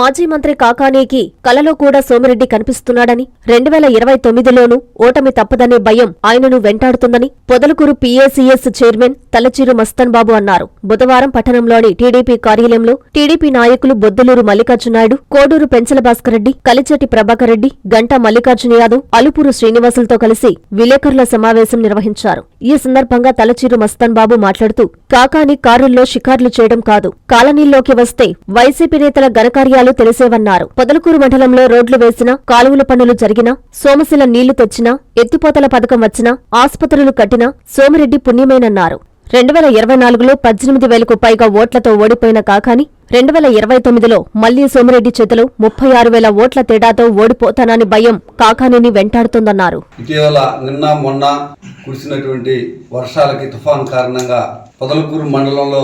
మాజీ మంత్రి కాకానేకి కలలో కూడా సోమిరెడ్డి కనిపిస్తున్నాడని రెండు వేల ఇరవై తొమ్మిదిలోనూ ఓటమి తప్పదనే భయం ఆయనను వెంటాడుతుందని పొదలకూరు పీఏసీఎస్ చైర్మన్ తలచీరు మస్తన్ బాబు అన్నారు. బుధవారం పట్టణంలోని టీడీపీ కార్యాలయంలో టీడీపీ నాయకులు బొద్దులూరు మల్లికార్జునాయుడు కోడూరు పెంచల భాస్కర్రెడ్డి కలిచెట్టి ప్రభాకర్ రెడ్డి గంటా మల్లికార్జున యాదవ్ అలుపూరు శ్రీనివాసులతో కలిసి విలేకరుల సమావేశం నిర్వహించారు. ఈ సందర్భంగా తలచీరు మస్తన్ బాబు మాట్లాడుతూ కాకాని కారుల్లో షికార్లు చేయడం కాదు. కాలనీల్లోకి వస్తే వైసీపీ నేతల ఘనకార్యాలు తెలిసేవన్నారు. పొదలకూరు మండలంలో రోడ్లు వేసినా కాలువల పనులు జరిగినా సోమశిల నీళ్ళు తెచ్చినా ఎత్తిపోతల పథకం వచ్చినా ఆస్పత్రులు కట్టినా సోమిరెడ్డి పుణ్యమేనన్నారు. రెండు వేల ఇరవై నాలుగులో పద్దెనిమిది వేలకు పైగా ఓట్లతో ఓడిపోయిన కాకాని రెండు వేల ఇరవై తొమ్మిదిలో మళ్ళీ సోమిరెడ్డి చేతిలో ముప్పై ఆరు వేల ఓట్ల తేడాతో ఓడిపోతానని భయం కాకానిని వెంటాడుతోందన్నారు. ఇటీవల నిన్న మొన్న కురిసినటువంటి వర్షాలకి తుఫాన్ కారణంగా పొదలకూరు మండలంలో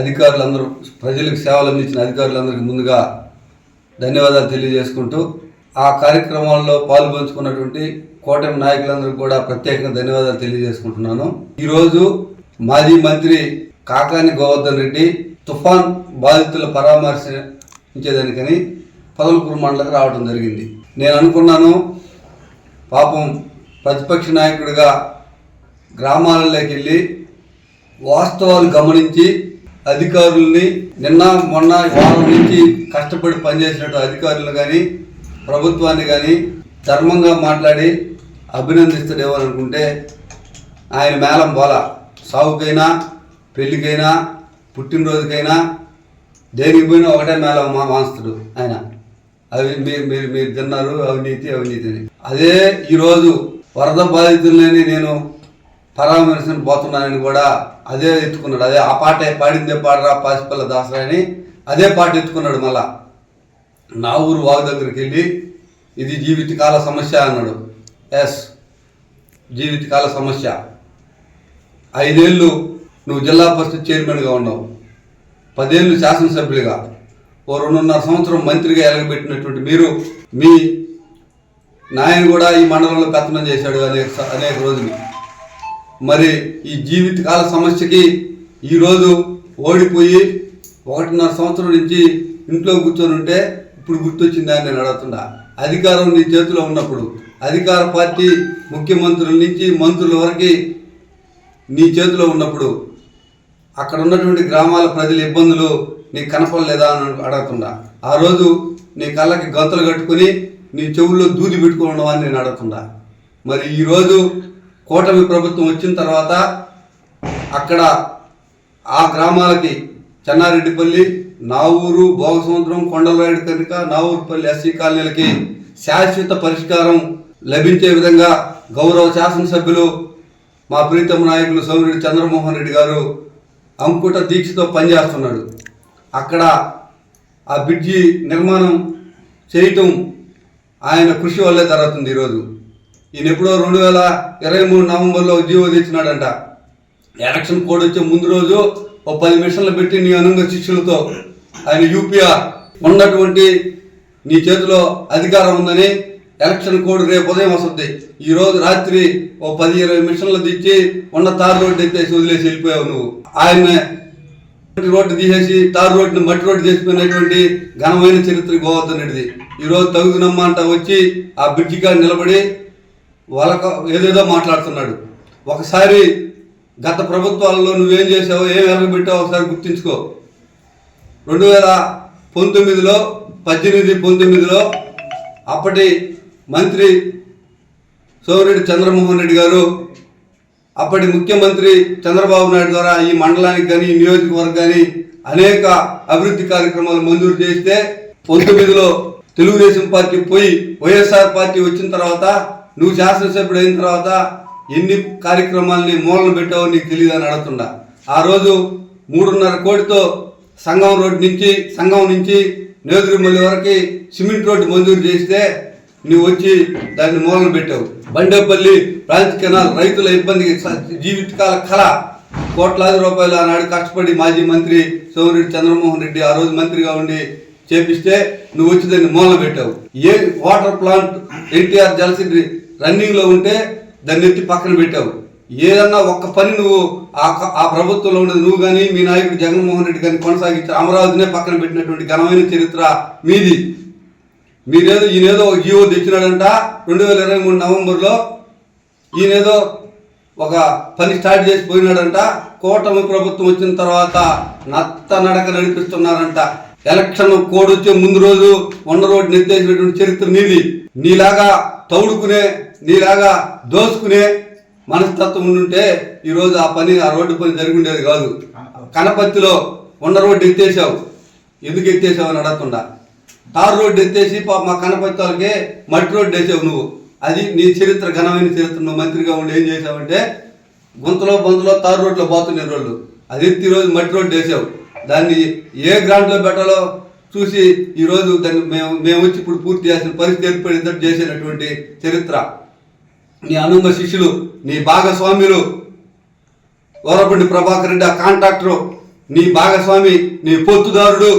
అధికారులందరూ ప్రజలకు సేవలు అందించిన అధికారులందరికీ ముందుగా ధన్యవాదాలు తెలియజేసుకుంటూ ఆ కార్యక్రమాల్లో పాల్పంచుకున్నటువంటి కూటమి నాయకులందరూ కూడా ప్రత్యేకంగా ధన్యవాదాలు తెలియజేసుకుంటున్నాను. ఈరోజు మాజీ మంత్రి కాకాని గోవర్ధన్ రెడ్డి తుఫాన్ బాధితుల పరామర్శించేదానికని పదలకూరు మండలకు రావడం జరిగింది. నేను అనుకున్నాను పాపం ప్రతిపక్ష నాయకుడిగా గ్రామాలలోకి వెళ్ళి వాస్తవాలు గమనించి అధికారుల్ని నిన్న మొన్న వారం నుంచి కష్టపడి పనిచేసినట్టు అధికారులు కానీ ప్రభుత్వాన్ని కానీ ధర్మంగా మాట్లాడి అభినందిస్తాడేమో అనుకుంటే ఆయన మేళం బోల. సాగుకైనా పెళ్ళికైనా పుట్టినరోజుకైనా దేనికి పోయినా ఒకటే మేళం మా మాస్తాడు ఆయన. అవి మీరు మీరు మీరు తిన్నారు అవినీతి అవినీతిని అదే ఈరోజు వరద బాధితులని నేను పరామర్శన పోతున్నానని కూడా అదే ఎత్తుకున్నాడు. అదే ఆ పాటే పాడిందే పాడరా పాసిపల్ల దాసరా అని అదే పాట ఎత్తుకున్నాడు మళ్ళా. నా ఊరు వాగు దగ్గరికి వెళ్ళి ఇది జీవితకాల సమస్య అన్నాడు. ఎస్ జీవితకాల సమస్య. ఐదేళ్ళు నువ్వు జిల్లా పరిషత్ చైర్మన్గా ఉన్నావు. పదేళ్ళు శాసనసభ్యులుగా. ఓ రెండున్నర సంవత్సరం మంత్రిగా ఎలగబెట్టినటువంటి మీరు మీ నాయన కూడా ఈ మండలంలో పెత్తనం చేశాడు అనేక అనేక రోజులు. మరి ఈ జీవితకాల సమస్యకి ఈరోజు ఓడిపోయి ఒకటిన్నర సంవత్సరం నుంచి ఇంట్లో కూర్చొని ఉంటే ఇప్పుడు గుర్తొచ్చిందా అని నేను అడుగుతున్నా. అధికారం నీ చేతిలో ఉన్నప్పుడు అధికార పార్టీ ముఖ్యమంత్రుల నుంచి మంత్రుల వరకు నీ చేతిలో ఉన్నప్పుడు అక్కడ ఉన్నటువంటి గ్రామాల ప్రజల ఇబ్బందులు నీకు కనపడలేదా అని అడగకుండా ఆ రోజు నీ కళ్ళకి గంతలు కట్టుకుని నీ చెవుల్లో దూది పెట్టుకోవడం అని నేను అడగకుండా మరి ఈరోజు కూటమి ప్రభుత్వం వచ్చిన తర్వాత అక్కడ ఆ గ్రామాలకి చెన్నారెడ్డిపల్లి నావూరు భోగసముద్రం కొండలరాయుడు కనుక నావూరుపల్లి ఎస్సీ కాలనీలకి శాశ్వత పరిష్కారం లభించే విధంగా గౌరవ శాసనసభ్యులు మా ప్రీతమ నాయకులు సోమిరెడ్డి చంద్రమోహన్ రెడ్డి గారు అంకుట దీక్షతో పనిచేస్తున్నాడు. అక్కడ ఆ బ్రిడ్జి నిర్మాణం చేయటం ఆయన కృషి వల్లే జరుగుతుంది ఈరోజు. ఈయన ఎప్పుడో రెండు వేల ఇరవై మూడు నవంబర్లో జీవో తెచ్చినాడంట. ఎలక్షన్ కోడ్ వచ్చే ముందు రోజు ఓ పది మిషన్లు పెట్టి నీ అనుంగ శిష్యులతో ఆయన యూపీఆర్ ఉన్నటువంటి నీ చేతిలో అధికారం ఉందని ఎలక్షన్ కోడ్ రేపు ఉదయం వస్తుంది. ఈ రోజు రాత్రి ఓ పది ఇరవై మిషన్లు తెచ్చి ఉన్న తార్ రోడ్డు ఎత్తేసి వదిలేసి వెళ్ళిపోయావు నువ్వు. ఆయన మట్టి రోడ్డు తీసేసి తార్ రోడ్డుని మట్టి రోడ్డు చేసిపోయినటువంటి ఘనమైన చరిత్ర గోవర్ధన్ రెడ్డిది ఈరోజు తగుదనమ్మ అంట వచ్చి ఆ బ్రిడ్జి కాడ నిలబడి వాళ్ళకు ఏదేదో మాట్లాడుతున్నాడు. ఒకసారి గత ప్రభుత్వాలలో నువ్వేం చేసావో ఏం పెట్టావు ఒకసారి గుర్తించుకో. రెండు వేల పంతొమ్మిదిలో పద్దెనిమిది పంతొమ్మిదిలో అప్పటి మంత్రి సోమిరెడ్డి చంద్రమోహన్ రెడ్డి గారు అప్పటి ముఖ్యమంత్రి చంద్రబాబు నాయుడు ద్వారా ఈ మండలానికి కానీ ఈ కానీ అనేక అభివృద్ధి కార్యక్రమాలు మంజూరు చేస్తే పంతొమ్మిదిలో తెలుగుదేశం పార్టీ పోయి వైఎస్ఆర్ పార్టీ వచ్చిన తర్వాత నువ్వు శాసనసభ్యుడు అయిన తర్వాత ఎన్ని కార్యక్రమాలని మూలన పెట్టావో నీకు తెలియదు అని అడుగుతుండ. ఆ రోజు మూడున్నర కోటితో సంఘం రోడ్డు నుంచి సంఘం నుంచి నేదురుమల్లి వరకు సిమెంట్ రోడ్డు మంజూరు చేస్తే నువ్వు వచ్చి దాన్ని మూలన పెట్టావు. బండేపల్లి ప్రాంత కెనాల్ రైతుల ఇబ్బందికి జీవితకాల కళ. కోట్లాది రూపాయలు ఆనాడు కష్టపడి మాజీ మంత్రి సోమిరెడ్డి చంద్రమోహన్ రెడ్డి ఆ రోజు మంత్రిగా ఉండి చేపిస్తే నువ్వు వచ్చి దాన్ని మూలన పెట్టావు. ఏ వాటర్ ప్లాంట్ ఎన్టీఆర్ జలసిడ్రి రన్నింగ్లో ఉంటే దాన్ని ఎత్తి పక్కన పెట్టావు. ఏదన్నా ఒక్క పని నువ్వు ఆ ఆ ప్రభుత్వంలో ఉన్నది నువ్వు కానీ మీ నాయకుడు జగన్మోహన్ రెడ్డి కానీ కొనసాగించారు అమరావతినే పక్కన పెట్టినటువంటి ఘనమైన చరిత్ర మీది. మీరేదో ఈయనేదో ఒక జీవో తెచ్చినాడంట రెండు వేల ఇరవై మూడు నవంబర్లో. ఈయనేదో ఒక పని స్టార్ట్ చేసి పోయినాడంట. కూటమి ప్రభుత్వం వచ్చిన తర్వాత నత్త నడక నడిపిస్తున్నారంట. ఎలక్షన్ కోడ్ వచ్చే ముందు రోజు వండ రోడ్డు నెత్తేసినటువంటి చరిత్ర నీది. నీలాగా తౌడుకునే నీలాగా దోసుకునే మనస్తత్వం ఉండుంటే ఈరోజు ఆ పని ఆ రోడ్డు పని జరిగి ఉండేది కాదు. కనపత్తిలో ఉన్న రోడ్డు ఎత్తేసావు ఎందుకు ఎత్తేసావు అని అడగకుండా. తారు రోడ్డు ఎత్తేసి పాప మా కనపత్తి వాళ్ళకి మట్టి రోడ్డు వేసావు నువ్వు. అది నీ చరిత్ర ఘనమైన చరిత్ర. నువ్వు మంత్రిగా ఉండి ఏం చేసావంటే గుంతలో బొంతలో తారు రోడ్లో పోతున్న రోడ్లు. అది ఎత్తి ఈరోజు మట్టి రోడ్డు వేసావు. దాన్ని ఏ గ్రాంట్లో పెట్టాలో చూసి ఈరోజు దాన్ని మేము మేము వచ్చి ఇప్పుడు పూర్తి చేసిన పరిస్థితి ఏర్పడేటట్టు చేసినటువంటి చరిత్ర. నీ అనుంగ శిష్యులు నీ భాగస్వామ్యులు ఓరబండి ప్రభాకర్ రెడ్డి ఆ కాంట్రాక్టరు నీ భాగస్వామి నీ పొత్తుదారుడు.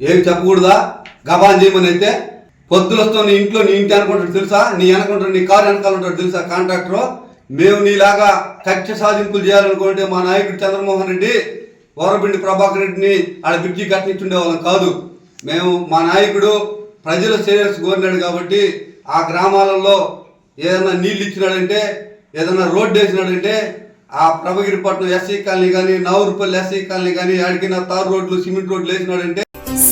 ఏం చెప్పకూడదా? గబాన్ చేయమని అయితే పొద్దులతో నీ ఇంట్లో నీ ఇంటి అనుకుంటాడు తెలుసా? నీ అనుకుంటాడు నీ కారు వెనకాల ఉంటాడు తెలుసా కాంట్రాక్టరు? మేము నీలాగా కక్ష సాధింపులు చేయాలనుకుంటే మా నాయకుడు చంద్రమోహన్ రెడ్డి ఓరబిండి ప్రభాకర్ రెడ్డిని ఆడ బ్రిడ్జి కట్టించుండే వాళ్ళం కాదు. మేము మా నాయకుడు ప్రజల శ్రేయస్సు కోరినాడు కాబట్టి ఆ గ్రామాలలో ఏదైనా నీళ్ళు ఇచ్చినాడంటే ఏదైనా రోడ్డు వేసినాడంటే ఆ ప్రభగిరిపట్నం ఎస్సీ కాలనీ కానీ నవరుపల్లి ఎస్సీ కాలనీ కానీ అడిగిన తారు రోడ్లు సిమెంట్ రోడ్లు వేసినాడంటే